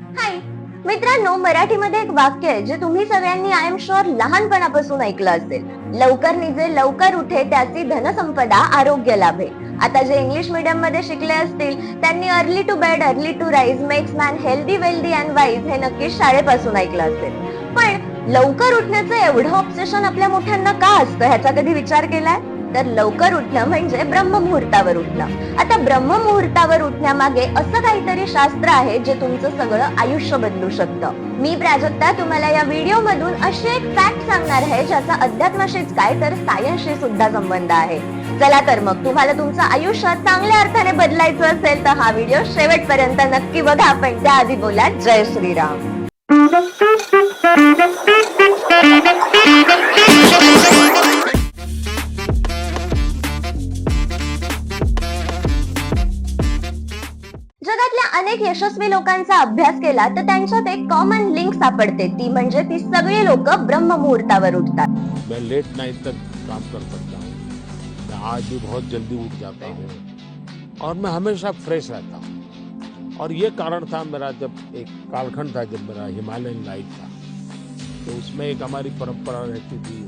हाय मित्रांनो मराठीमध्ये एक वाक्य आहे जे तुम्ही सगळ्यांनी आय एम शुअर लहानपणापासून ऐकलं असेल. लवकर निजे लवकर उठे त्याची धनसंपदा आरोग्य लाभे. आता जे इंग्लिश मीडियममध्ये शिकले असतील त्यांनी early to bed early to rise makes man healthy wealthy and wise हे नक्कीच शाळेपासून ऐकलं असेल. पण लवकर उठण्याचं एवढं ऑब्सेशन आपल्या मोठ्यांना का असतं? ह्याचा कधी विचार केलाय? तर लवकर उठणं म्हणजे ब्रह्ममुहूर्तावर उठणं. आता ब्रह्ममुहूर्तावर उठण्यामागे असं काहीतरी शास्त्र आहे जे तुमचं सगळं आयुष्य बदलू शकतं. मी प्राजक्ता तुम्हाला या व्हिडिओ मधून अशी एक फॅक्ट सांगणार आहे ज्याचा अध्यात्माशीच काय तर सायन्सशी सुद्धा संबंध आहे. चला तर मग तुम्हाला तुमचं आयुष्य चांगल्या अर्थाने बदलायचं असेल तर हा व्हिडिओ शेवटपर्यंत नक्की बघा. पण त्याआधी बोला जय श्रीराम. अनेक यशस्वी लोकांचा अभ्यास केला तर त्यांच्यात एक कॉमन लिंक सापडते. ती म्हणजे ती सगळी लोक ब्रह्ममुहूर्तावर उठतात. मैं लेट नाइट तक काम कर सकता हूँ। मैं आज भी बहुत जल्दी उठ जाता हूँ। और मैं हमेशा फ्रेश रहता हूँ। और ये कारण था मेरा जब एक कालखंड था जब मेरा हिमालयन लाइफ था। तो उसमें एक हमारी परंपरा रहती थी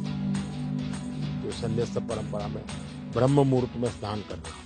जो संन्यास्त परंपरा में ब्रह्म मुहूर्त में स्नान करना।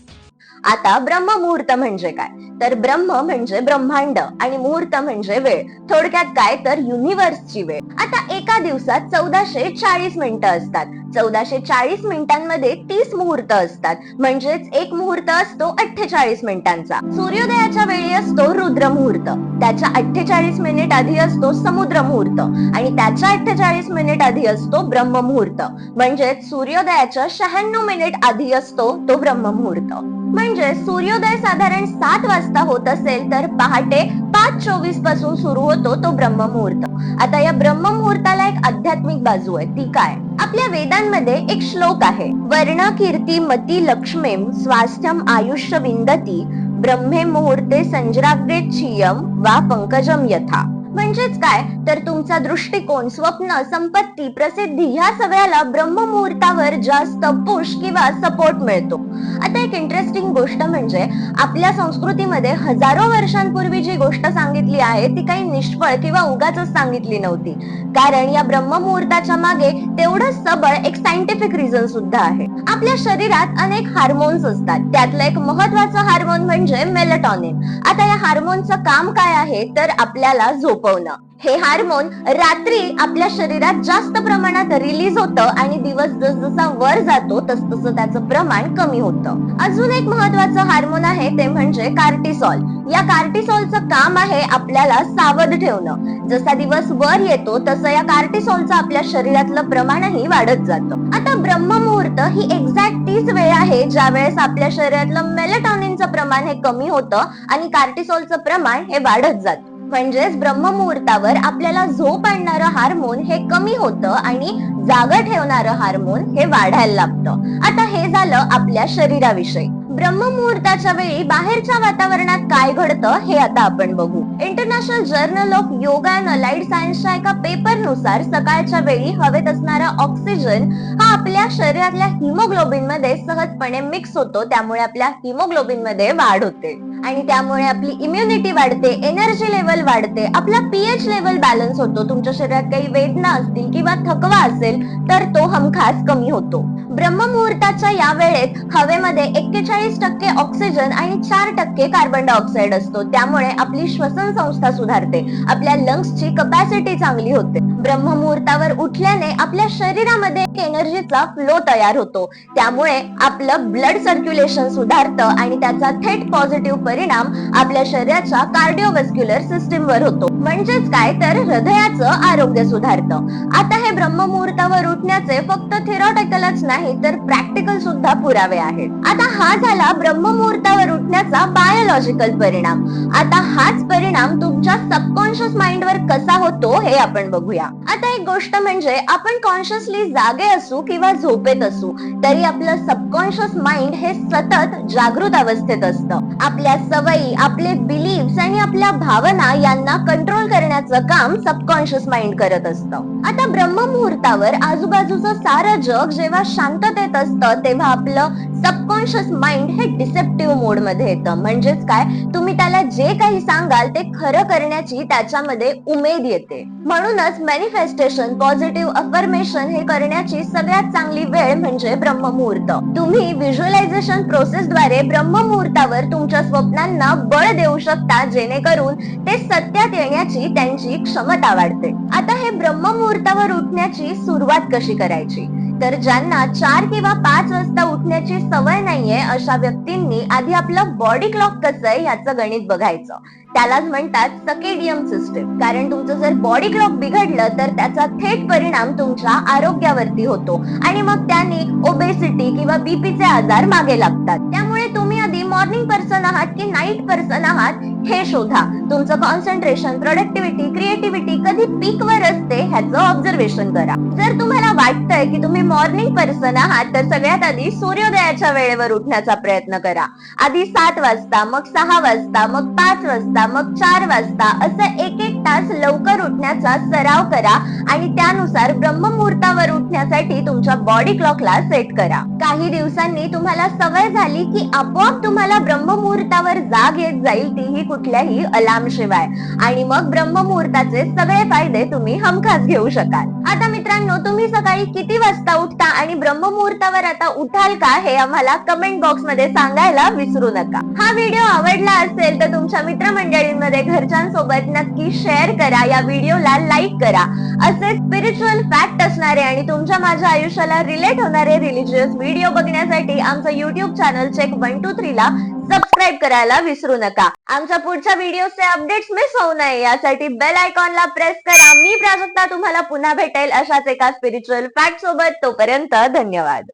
आता ब्रह्ममुहूर्त म्हणजे काय? तर ब्रह्म म्हणजे ब्रह्मांड आणि मुहूर्त म्हणजे वेळ. थोडक्यात काय तर युनिव्हर्सची वेळ. आता एका दिवसात चौदाशे चाळीस मिनिटं असतात. चौदाशे चाळीस मिनिटांमध्ये तीस मुहूर्त असतात. म्हणजेच एक मुहूर्त असतो अठ्ठेचाळीस मिनिटांचा. सूर्योदयाच्या वेळी असतो रुद्र मुहूर्त. त्याच्या अठ्ठेचाळीस मिनिट आधी असतो समुद्र मुहूर्त. आणि त्याच्या अठ्ठेचाळीस मिनिट आधी असतो ब्रह्म मुहूर्त. म्हणजेच सूर्योदयाच्या शहाण्णव मिनिट आधी असतो तो ब्रह्म मुहूर्त. म्हणजे सूर्योदय साधारण सात वाजता होत असेल तर पहाटे पाच चोवीसपासून सुरू होतो तो ब्रह्ममुहूर्त. आता या ब्रह्ममुहूर्ताला एक आध्यात्मिक बाजू आहे. ती काय? आपल्या वेदांमध्ये एक श्लोक आहे. वर्ण कीर्ती मती लक्ष्मीम स्वास्थ्यम आयुष्य विंदती ब्रह्मे मुहूर्ते संजराग्रे छियम वा पंकजम यथा. म्हणजेच काय? तर तुमचा दृष्टिकोन स्वप्न संपत्ती प्रसिद्धी ह्या सगळ्याला ब्रह्ममुहूर्तावर जास्त पुश किंवा सपोर्ट मिळतो. आता एक इंटरेस्टिंग गोष्ट म्हणजे आपल्या संस्कृतीमध्ये हजारो वर्षांपूर्वी जी गोष्ट सांगितली आहे ती काही निष्फळ किंवा उगाच सांगितली नव्हती. कारण या ब्रह्ममुहूर्ताच्या मागे तेवढं सबळ एक सायंटिफिक रिझन सुद्धा आहे. आपल्या शरीरात अनेक हार्मोन्स असतात. त्यातलं एक महत्वाचं हार्मोन म्हणजे मेलेटॉनिन आता या हार्मोनचं काम काय आहे? तर आपल्याला झोप झोपवणं हे हार्मोन रात्री आपल्या शरीरात जास्त प्रमाणात रिलीज होतं आणि दिवस जसजसा वर जातो तसतसं त्याचं प्रमाण कमी होतं. अजून एक महत्वाचं हार्मोन आहे ते म्हणजे कार्टिसॉल. या कार्टिसॉलचं काम आहे आपल्याला सावध ठेवणं. जसा दिवस वर येतो तसं या कार्टिसॉलचं आपल्या शरीरातलं प्रमाणही वाढत जातं. आता ब्रह्ममुहूर्त ही एक्झॅक्ट तीच वेळ आहे ज्या वेळेस आपल्या शरीरातलं मेलेटॉनिनचं प्रमाण हे कमी होतं आणि कार्टिसॉलचं प्रमाण हे वाढत जातं. म्हणजेच ब्रह्ममुहूर्तावर आपल्याला झोप आणणारं हार्मोन हे कमी होतं आणि जाग ठेवणारं हार्मोन हे वाढायला लागतं. आता हे झालं आपल्या शरीराविषयी. ब्रह्ममुहूर्ताच्या वेळी बाहेरच्या वातावरणात काय घडतं हे आता आपण बघू. International journal of yoga and allied सायन्सच्या एका पेपरनुसार सकाळच्या वेळी हवेत असणारा ऑक्सिजन हा आपल्या शरीरातल्या हिमोग्लोबिनमध्ये सहजपणे मिक्स होतो त्यामुळे आपल्या हिमोग्लोबिनमध्ये वाढ होते. आणि त्यामुळे आपली इम्युनिटी वाढते एनर्जी लेवल वाढते आपला पीएच लेवल बॅलन्स होतो. तुमच्या शरीरात काही वेदना असतील किंवा थकवा असेल तर तो हमखास कमी होतो. ब्रह्ममुहूर्ताच्या या वेळेत हवेमध्ये एक्केचाळीस टक्के ऑक्सिजन आणि चार टक्के कार्बन डायऑक्साईड असतो. त्यामुळे आपली श्वसन संस्था सुधारते. आपल्या लंग्सची कपॅसिटी चांगली होते. ब्रह्ममुहूर्तावर उठल्याने आपल्या शरीरामध्ये एनर्जीचा फ्लो तयार होतो. त्यामुळे आपलं ब्लड सर्क्युलेशन सुधारतं आणि त्याचा थेट पॉझिटिव्ह परिणाम आपल्या शरीराच्या कार्डिओवस्क्युलर सिस्टीमवर होतो. म्हणजेच काय? तर हृदयाचं आरोग्य सुधारतं. आता हे ब्रह्ममुहूर्तावर उठण्याचे फक्त थिरॉटिकलच नाही तर प्रॅक्टिकल सुद्धा पुरावे आहेत. आता हा झाला ब्रह्ममुहूर्तावर उठण्याचा बायोलॉजिकल परिणाम. आता हाच परिणाम तुमच्या सबकॉन्शियस माइंड वर कसा होतो हे आपण बघूया. आता एक गोष्ट म्हणजे आपण कॉन्शियसली जागे असू किंवा झोपेत असू तरी आपलं सबकॉन्शियस माइंड हे सतत जागृत अवस्थेत असतं. आपल्या सवयी आपले बिलीव्स आणि आपल्या भावना यांना कंट्रोल करण्याचं काम सबकॉन्शियस माइंड करत असतं. आता ब्रह्ममुहूर्तावर आजूबाजूचं सारं जग जेव्हा शांततेत असतं तेव्हा आपलं सबकॉन्शियस माइंड हे डिसेप्टिव्ह मोडमध्ये येतं. म्हणजेच काय? तुम्ही त्याला जे काही सांगाल ते खरं करण्याची त्याच्यामध्ये उमेद येते. म्हणूनच मॅनिफेस्टेशन पॉझिटिव्ह अफर्मेशन हे करण्याची सगळ्यात चांगली वेळ म्हणजे ब्रह्ममुहूर्त. तुम्ही व्हिज्युअलायझेशन प्रोसेस द्वारे ब्रह्ममुहूर्तावर तुमच्या स्वप्नांना बळ देऊ शकता जेणेकरून ते सत्यात करण्याची त्यांची क्षमता वाढते. आता हे ब्रह्ममुहूर्तावर उठण्याची सुरुवात कशी करायची? तर ज्यांना चार किंवा पाच वाजता उठण्याची सवय नाहीये अशा व्यक्तींनी आधी आपलं बॉडी क्लॉक कसं आहे याचं गणित बघायचं. त्यालाच म्हणतात सकेडियम सिस्टम कारण तुमचं जर बॉडी क्लॉक बिघडलं तर त्याचा थेट परिणाम तुमच्या आरोग्यावरती होतो. आणि मग त्याने ओबेसिटी किंवा बीपीचे आजार मागे लागतात. त्यामुळे तुम्ही आधी मॉर्निंग पर्सन आहात की नाईट पर्सन आहात हे शोधा. तुमचं कॉन्सन्ट्रेशन प्रोडक्टिव्हिटी क्रिएटिव्हिटी कधी पीक वर असते ह्याचं ऑब्झर्वेशन करा. जर तुम्हाला वाटतंय की तुम्ही मॉर्निंग पर्सन आहात तर सगळ्यात आधी सूर्योदयाच्या वेळेवर उठण्याचा प्रयत्न करा. आधी सात वाजता मग सहा वाजता मग पाच वाजता मग चार वाजता असं एक एक तास लवकर उठण्याचा सराव करा आणि त्यानुसार ब्रह्ममुहूर्तावर उठण्यासाठी तुमच्या बॉडी क्लॉकला सेट करा. काही दिवसांनी तुम्हाला सवय झाली की आपोआप तुम्हाला ब्रह्ममुहूर्तावर जाग येत जाईल तीही कुठल्याही अलार्म शिवाय. आणि मग ब्रह्ममुहूर्ताचे सगळे फायदे तुम्ही हमखास घेऊ शकाल. आता मित्रांनो तुम्ही सकाळी किती वाजता उठता आणि ब्रह्ममुहूर्तावर आता उठाल का हे आम्हाला कमेंट बॉक्समध्ये सांगायला विसरू नका. हा व्हिडिओ आवडला असेल तर तुमच्या मित्रमंडळींमध्ये घरच्यांसोबत नक्की शेअर करा. या व्हिडिओला लाईक करा. असे स्पिरिच्युअल फॅक्ट असणारे आणि तुमच्या माझ्या आयुष्याला रिलेट होणारे रिलिजियस व्हिडिओ बघण्यासाठी आमचं YouTube channel check one two three ला सबस्क्राईब करायला विसरू नका. आमच्या पुढच्या व्हिडिओचे अपडेट्स मिस होऊ नये. यासाठी बेल आयकॉनला प्रेस करा. मी प्राजक्ता तुम्हाला पुन्हा भेटेल अशाच एका स्पिरिच्युअल फॅक्ट सोबत. तोपर्यंत धन्यवाद.